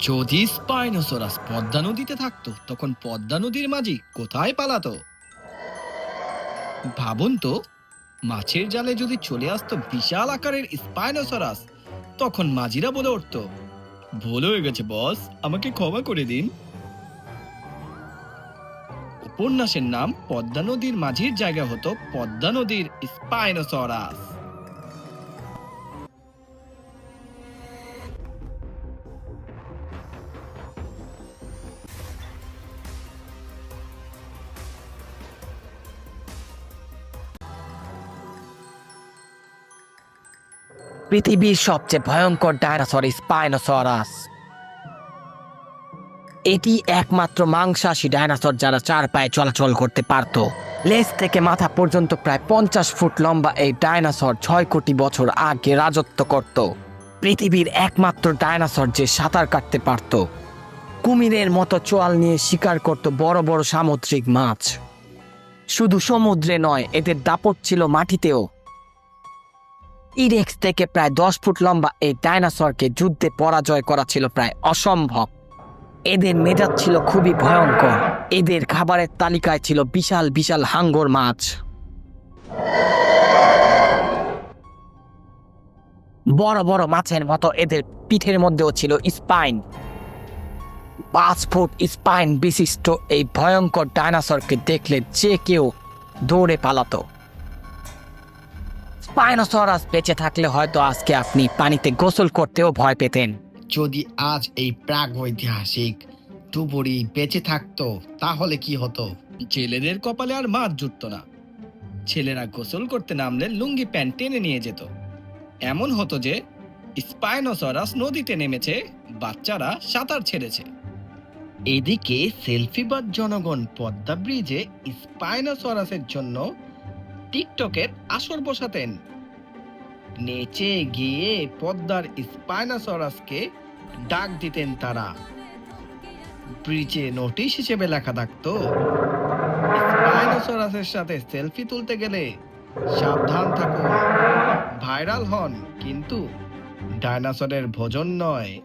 যদি স্পাইনোসরাস পদ্মা নদীতে থাকতো, তখন পদ্মা নদীর মাঝি কোথায় পালাতো? ভাবুন তো, মাছের জালে যদি চলে আসতো বিশাল আকারের স্পাইনোসরাস, তখন মাঝিরা বলে উঠতো, ভুল হয়ে গেছে, বস, আমাকে ক্ষমা করে দিন। উপন্যাসের নাম পদ্মা নদীর মাঝির জায়গা হতো পদ্মা নদীর স্পাইনোসরাস। পৃথিবীর সবচেয়ে ভয়ঙ্কর ডাইনোসর স্পাইনোসরাস। এটি একমাত্র মাংসাশী ডাইনোসর যারা চার পায়ে চলাচল করতে পারত। লেজ থেকে মাথা পর্যন্ত প্রায় পঞ্চাশ ফুট লম্বা এই ডাইনোসর ছয় কোটি বছর আগে রাজত্ব করত। পৃথিবীর একমাত্র ডাইনোসর যে সাঁতার কাটতে পারত। কুমিরের মতো চোয়াল নিয়ে শিকার করত বড় বড় সামুদ্রিক মাছ। শুধু সমুদ্রে নয়, এদের দাপট ছিল মাটিতেও। ইরেক্স থেকে প্রায় দশ ফুট লম্বা এই ডাইনোসরকে যুদ্ধে পরাজয় করা ছিল প্রায় অসম্ভব। এদের মেজাজ ছিল খুবই ভয়ঙ্কর। এদের খাবারের তালিকায় ছিল বিশাল বিশাল হাঙ্গর মাছ। বড় বড় মাছের মতো এদের পিঠের মধ্যেও ছিল স্পাইন। পাঁচ ফুট স্পাইন বিশিষ্ট এই ভয়ঙ্কর ডাইনোসরকে দেখলে যে কেউ দৌড়ে পালাতো। স্পাইনোসরাস বেঁচে থাকলে হয়তো আজকে আপনি পানিতে গোসল করতেও ভয় পেতেন। যদি আজ এই প্রাগ ঐতিহাসিক ডুবুরি বেঁচে থাকতো তাহলে কি হতো? ছেলেদের কপালে আর মাছ জুটতো না। ছেলেরা গোসল করতে নামলে লুঙ্গি প্যান্ট টেনে নিয়ে যেত। এমন হতো যে স্পাইনোসরাস নদীতে নেমেছে বাচ্চারা সাঁতার ছেড়েছে। এদিকে সেলফিবাদ জনগণ পদ্মা ব্রিজে স্পাইনোসরাসের জন্য টিকটকের আসর বসাতেন। নেচে গিয়ে পদ্মার স্পাইনোসরাসকে ডাক দিতেন তারা। ব্রিজে নোটিশ হিসেবে লেখা থাকতো, স্পাইনোসরাসের সাথে সেলফি তুলতে গেলে সাবধান থাকুন। ভাইরাল হন, কিন্তু ডাইনোসরের ভোজন নয়।